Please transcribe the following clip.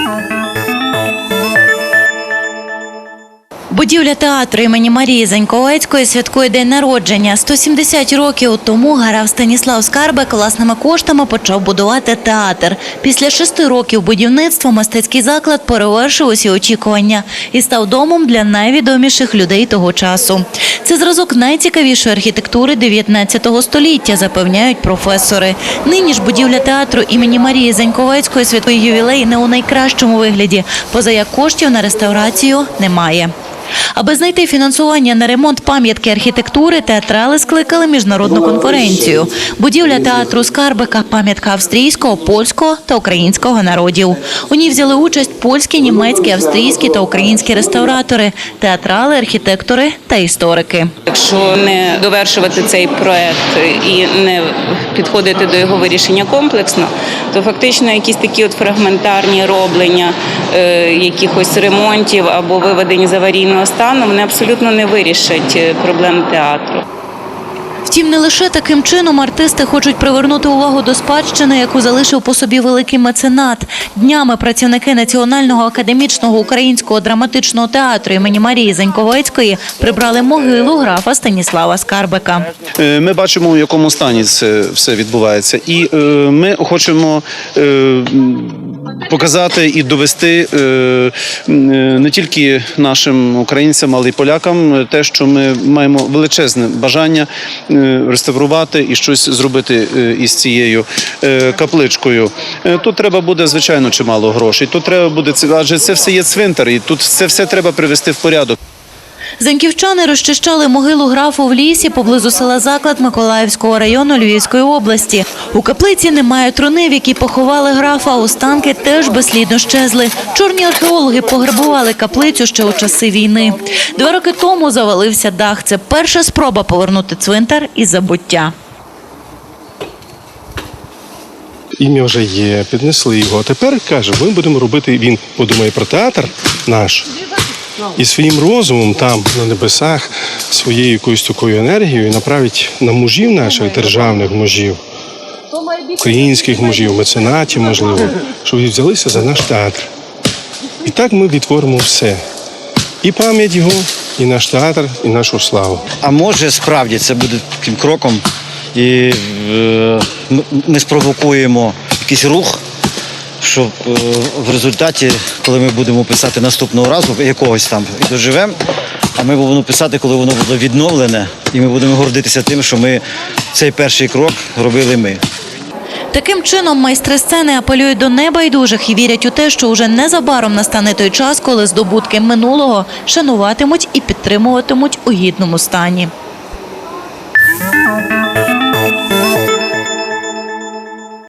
Música Будівля театру імені Марії Заньковецької святкує день народження. 170 років тому граф Станіслав Скарбек власними коштами почав будувати театр. Після шести років будівництва мистецький заклад перевершив усі очікування і став домом для найвідоміших людей того часу. Це зразок найцікавішої архітектури 19 століття, запевняють професори. Нині ж будівля театру імені Марії Заньковецької святкує ювілей не у найкращому вигляді, поза як коштів на реставрацію немає. Аби знайти фінансування на ремонт пам'ятки архітектури, театрали скликали міжнародну конференцію. Будівля театру Скарбика пам'ятка австрійського, польського та українського народів. У ній взяли участь польські, німецькі, австрійські та українські реставратори, театрали, архітектори та історики. Якщо не довершувати цей проект і не підходити до його вирішення комплексно, то фактично якісь такі от фрагментарні роблення е, якихось ремонтів або виведення з аварійного стану вони абсолютно не вирішать е, проблем театру. Втім, не лише таким чином артисти хочуть привернути увагу до спадщини, яку залишив по собі великий меценат. Днями працівники Національного академічного українського драматичного театру імені Марії Заньковецької прибрали могилу графа Станіслава Скарбика. Е, Ми бачимо, в якому стані це все відбувається, і е, ми хочемо е, показати і довести не тільки нашим українцям, але й полякам те, що ми маємо величезне бажання реставрувати і щось зробити е, із цією е, капличкою. Е, Тут треба буде звичайно чимало грошей. Тут треба буде адже це все є цвинтар, і тут це все треба привести в порядок. Заньківчани розчищали могилу графу в лісі поблизу села Заклад Миколаївського району Львівської області. У каплиці немає труни, в якій поховали графа. Останки теж безслідно щезли. Чорні археологи пограбували каплицю ще у часи війни. Два роки тому завалився дах. Це перша спроба повернути цвинтар із забуття. ім'я вже є, піднесли його. Тепер каже, ми будемо робити. Він подумає про театр наш і своїм розумом там на небесах своєю якоюсь такою енергією направить на мужів наших державних мужів, українських мужів, меценатів, можливо, щоб взялися за наш театр. І так ми відтворимо все. І пам'ять його, і наш театр, і нашу славу. А може справді це буде таким кроком, і е, ми спровокуємо якийсь рух, щоб е, в результаті, коли ми будемо писати наступного разу, якогось там і доживемо, а ми будемо писати, коли воно буде відновлене, і ми будемо гордитися тим, що ми цей перший крок робили ми. Таким чином майстри сцени апелюють до небайдужих і вірять у те, що уже незабаром настане той час, коли здобутки минулого шануватимуть і підтримуватимуть у гідному стані.